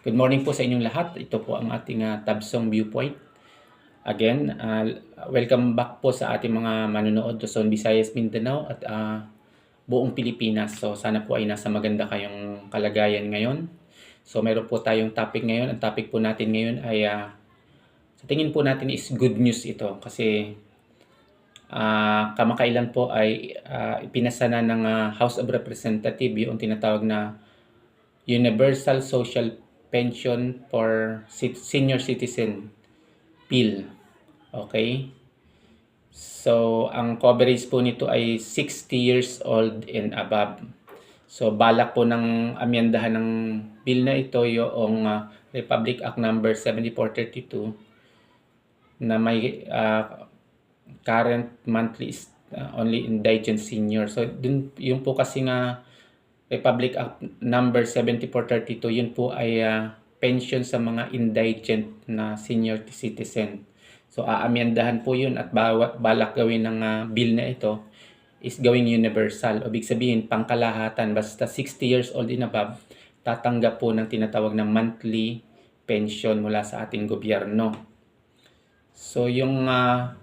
Good morning po sa inyong lahat. Ito po ang ating uh, Tabsong Viewpoint. Again, uh, welcome back po sa ating mga manonood to Zone Visayas, Mindanao at uh, buong Pilipinas. So sana po ay nasa maganda kayong kalagayan ngayon. So meron po tayong topic ngayon. Ang topic po natin ngayon ay uh, sa tingin po natin is good news ito kasi uh, kamakailan po ay uh, ipinasa na ng uh, House of Representatives yung tinatawag na Universal Social Pension for Senior Citizen Bill. Okay? So, ang coverage po nito ay 60 years old and above. So, balak po ng amyandahan ng bill na ito yung uh, Republic Act number 7432 na may uh, current monthly uh, only indigent senior. So, dun, yung po kasi nga Republic Act number 7432, yun po ay uh, pension sa mga indigent na senior citizen. So aamyandahan po yun at bawat balak gawin ng uh, bill na ito is gawing universal. O big sabihin, pangkalahatan, basta 60 years old and above, tatanggap po ng tinatawag na monthly pension mula sa ating gobyerno. So yung uh,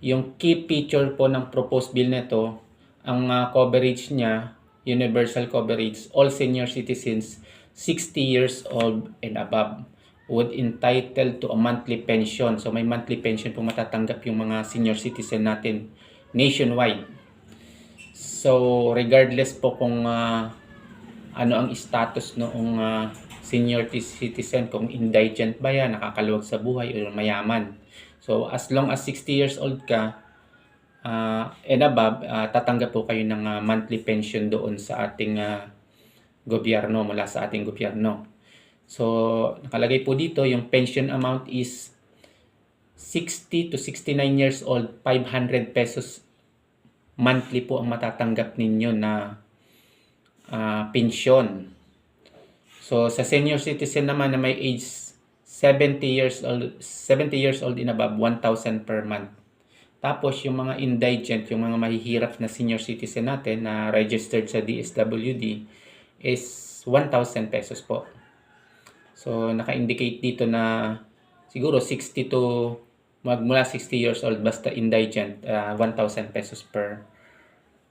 yung key feature po ng proposed bill nito, ang uh, coverage niya universal coverage, all senior citizens 60 years old and above would entitled to a monthly pension. So may monthly pension po matatanggap yung mga senior citizen natin nationwide. So regardless po kung uh, ano ang status noong uh, senior citizen, kung indigent ba yan, nakakaluwag sa buhay o mayaman. So as long as 60 years old ka, uh, and above, uh, tatanggap po kayo ng uh, monthly pension doon sa ating uh, gobyerno, mula sa ating gobyerno. So, nakalagay po dito, yung pension amount is 60 to 69 years old, 500 pesos monthly po ang matatanggap ninyo na uh, pension. So, sa senior citizen naman na may age 70 years old, 70 years old and above, 1,000 per month. Tapos yung mga indigent, yung mga mahihirap na senior citizen natin na registered sa DSWD is 1,000 pesos po. So naka-indicate dito na siguro 60 to magmula 60 years old basta indigent uh, 1,000 pesos per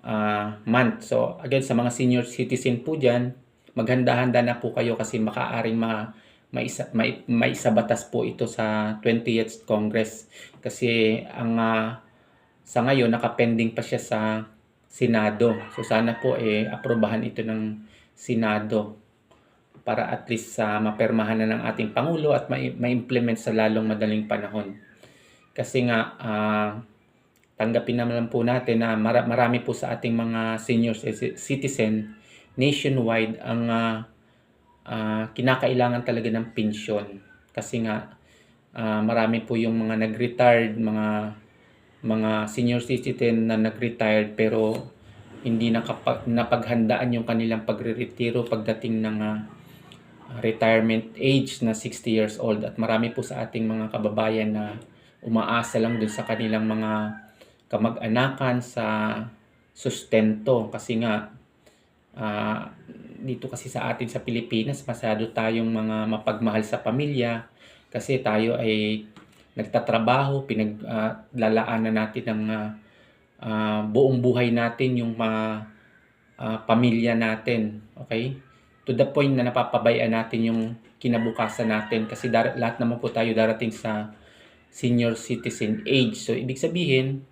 uh, month. So again sa mga senior citizen po diyan, maghanda-handa na po kayo kasi makaaring ma may isa, may, may isa batas po ito sa 20th Congress kasi ang uh, sa ngayon nakapending pa siya sa Senado. So sana po eh aprobahan ito ng Senado para at least sa uh, mapermahan na ng ating Pangulo at ma-implement sa lalong madaling panahon. Kasi nga uh, tanggapin naman po natin na marami po sa ating mga senior citizen nationwide ang uh, uh, kinakailangan talaga ng pensyon. Kasi nga uh, marami po yung mga nag-retired, mga mga senior citizen na nag-retired pero hindi nakapag, napaghandaan yung kanilang pagre-retiro pagdating ng uh, retirement age na 60 years old. At marami po sa ating mga kababayan na umaasa lang dun sa kanilang mga kamag-anakan sa sustento. Kasi nga uh, dito kasi sa atin sa Pilipinas, masyado tayong mga mapagmahal sa pamilya kasi tayo ay nagtatrabaho, pinaglalaanan uh, natin ng uh, uh, buong buhay natin yung mga uh, pamilya natin. Okay? To the point na napapabayaan natin yung kinabukasan natin kasi dar- lahat naman po tayo darating sa senior citizen age. So, ibig sabihin,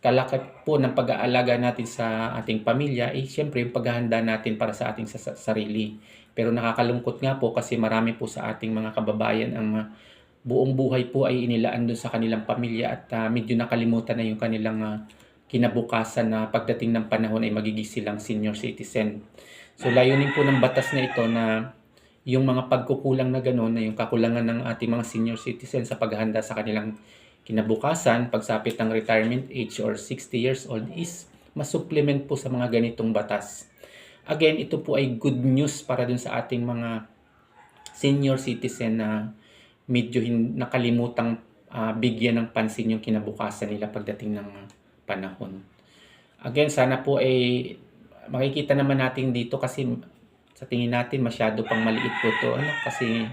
kalakip po ng pag-aalaga natin sa ating pamilya, eh siyempre yung paghahanda natin para sa ating sa- sarili. Pero nakakalungkot nga po kasi marami po sa ating mga kababayan ang buong buhay po ay inilaan doon sa kanilang pamilya at uh, medyo nakalimutan na yung kanilang uh, kinabukasan na pagdating ng panahon ay magiging silang senior citizen. So layunin po ng batas na ito na yung mga pagkukulang na gano'n, na yung kakulangan ng ating mga senior citizen sa paghahanda sa kanilang kinabukasan, pagsapit ng retirement age or 60 years old is masupplement po sa mga ganitong batas. Again, ito po ay good news para dun sa ating mga senior citizen na medyo nakalimutang uh, bigyan ng pansin yung kinabukasan nila pagdating ng panahon. Again, sana po ay makikita naman natin dito kasi sa tingin natin masyado pang maliit po to ano kasi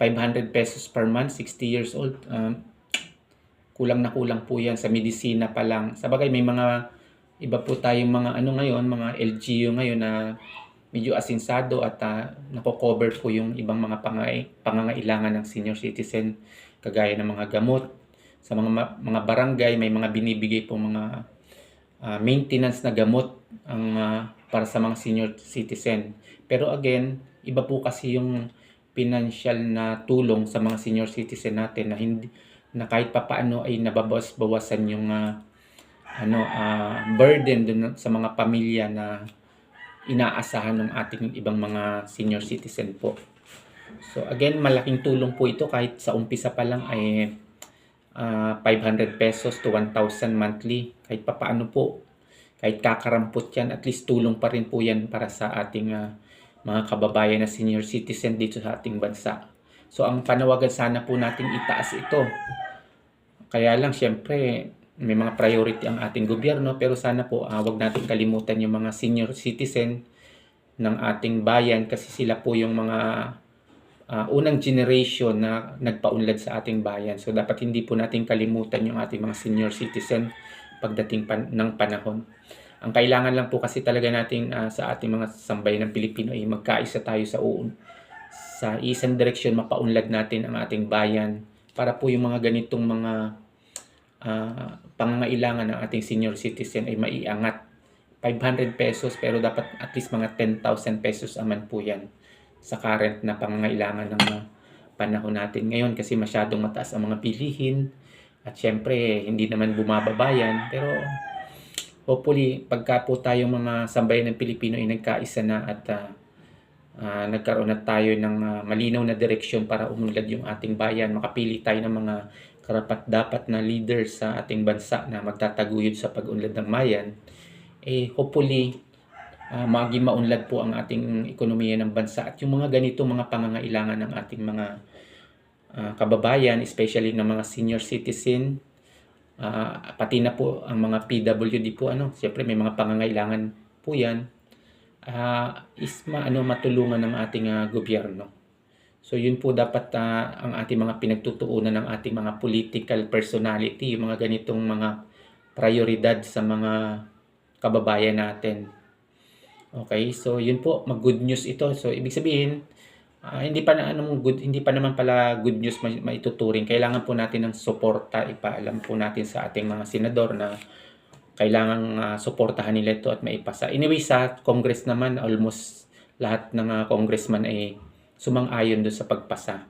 500 pesos per month 60 years old um, kulang na kulang po yan sa medisina pa lang sa bagay may mga iba po tayong mga ano ngayon mga LGU ngayon na medyo asinsado at uh, nako-cover po yung ibang mga pangay, pangangailangan ng senior citizen kagaya ng mga gamot sa mga mga barangay may mga binibigay po mga ah, maintenance na gamot ang ah, para sa mga senior citizen. Pero again, iba po kasi yung financial na tulong sa mga senior citizen natin na hindi na kahit papaano ay nababawas-bawasan yung ah, ano ah, burden dun sa mga pamilya na inaasahan ng ating ibang mga senior citizen po. So again, malaking tulong po ito kahit sa umpisa pa lang ay ah, 500 pesos to 1,000 monthly. Kahit papaano po, kahit kakarampot yan, at least tulong pa rin po yan para sa ating ah, mga kababayan na senior citizen dito sa ating bansa. So ang panawagan sana po nating itaas ito. Kaya lang syempre may mga priority ang ating gobyerno pero sana po ah, wag nating kalimutan yung mga senior citizen ng ating bayan kasi sila po yung mga ah, unang generation na nagpaunlad sa ating bayan. So dapat hindi po natin kalimutan yung ating mga senior citizen pagdating pan- ng panahon. Ang kailangan lang po kasi talaga natin ah, sa ating mga sambayan ng Pilipino ay magkaisa tayo sa uun sa isang direksyon mapaunlad natin ang ating bayan para po yung mga ganitong mga ah, pangangailangan ng ating senior citizen ay maiangat. 500 pesos pero dapat at least mga 10,000 pesos aman po yan sa current na pangangailangan ng mga panahon natin ngayon kasi masyadong mataas ang mga bilihin at syempre hindi naman bumababa yan pero hopefully pagka po tayong mga sambayan ng Pilipino ay nagkaisa na at ah, ah, nagkaroon na tayo ng ah, malinaw na direksyon para umunlad yung ating bayan makapili tayo ng mga karapat dapat na leader sa ating bansa na magtataguyod sa pag-unlad ng bayan eh hopefully uh, maging maunlad po ang ating ekonomiya ng bansa at yung mga ganito mga pangangailangan ng ating mga ah, kababayan, especially ng mga senior citizen, ah, pati na po ang mga PWD po ano, siyempre may mga pangangailangan po 'yan. Ah, is ma, ano matulungan ng ating ah, gobyerno. So yun po dapat ah, ang ating mga pinagtutuunan ng ating mga political personality, yung mga ganitong mga prioridad sa mga kababayan natin. Okay, so yun po, mag-good news ito. So ibig sabihin, ah, hindi pa na anong good, hindi pa naman pala good news ma- maituturing. Kailangan po natin ng suporta, ipaalam po natin sa ating mga senador na kailangan ah, suportahan nila ito at maipasa. Anyway, sa Congress naman, almost lahat ng ah, congressman ay sumang-ayon doon sa pagpasa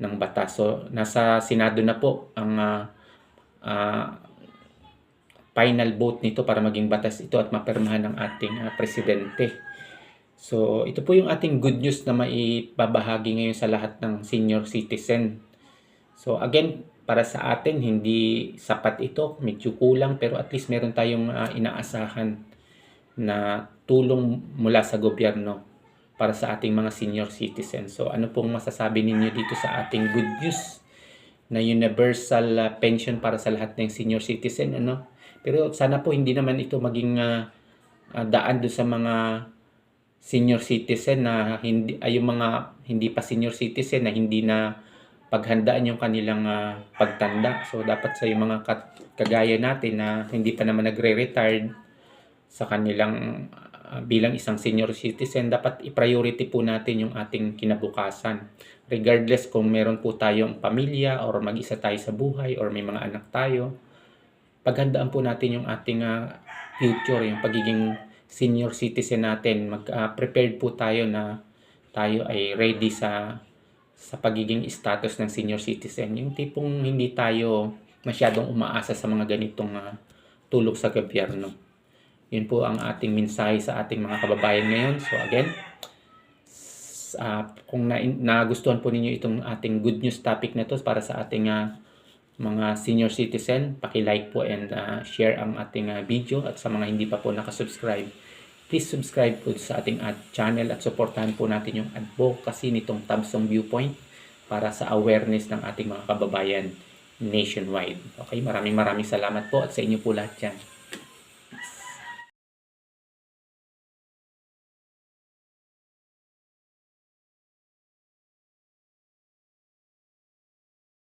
ng batas. So, nasa Senado na po ang ah, ah, final vote nito para maging batas ito at mapirmahan ng ating ah, presidente. So, ito po yung ating good news na maibabahagi ngayon sa lahat ng senior citizen. So, again, para sa atin, hindi sapat ito, medyo kulang, pero at least meron tayong ah, inaasahan na tulong mula sa gobyerno para sa ating mga senior citizen. So, ano pong masasabi ninyo dito sa ating good news na universal ah, pension para sa lahat ng senior citizen, ano? Pero sana po hindi naman ito maging ah, daan do sa mga senior citizen na hindi ay yung mga hindi pa senior citizen na hindi na paghandaan yung kanilang ah, pagtanda. So dapat sa yung mga kagaya natin na hindi pa naman nagre-retired sa kanilang ah, bilang isang senior citizen, dapat i-priority po natin yung ating kinabukasan. Regardless kung meron po tayong pamilya or mag-isa tayo sa buhay or may mga anak tayo, paghandaan po natin yung ating ah, future, yung pagiging senior citizen natin. Mag-prepared po tayo na tayo ay ready sa sa pagiging status ng senior citizen. Yung tipong hindi tayo masyadong umaasa sa mga ganitong ah, tulog sa gobyerno. Yun po ang ating mensahe sa ating mga kababayan ngayon. So again, ah, kung na, nagustuhan po ninyo itong ating good news topic na to para sa ating ah, mga senior citizen, paki-like po and ah, share ang ating ah, video at sa mga hindi pa po nakasubscribe, please subscribe po sa ating ad channel at suportahan po natin yung advocacy nitong Tabsong Viewpoint para sa awareness ng ating mga kababayan nationwide. Okay, maraming maraming salamat po at sa inyo po lahat yan.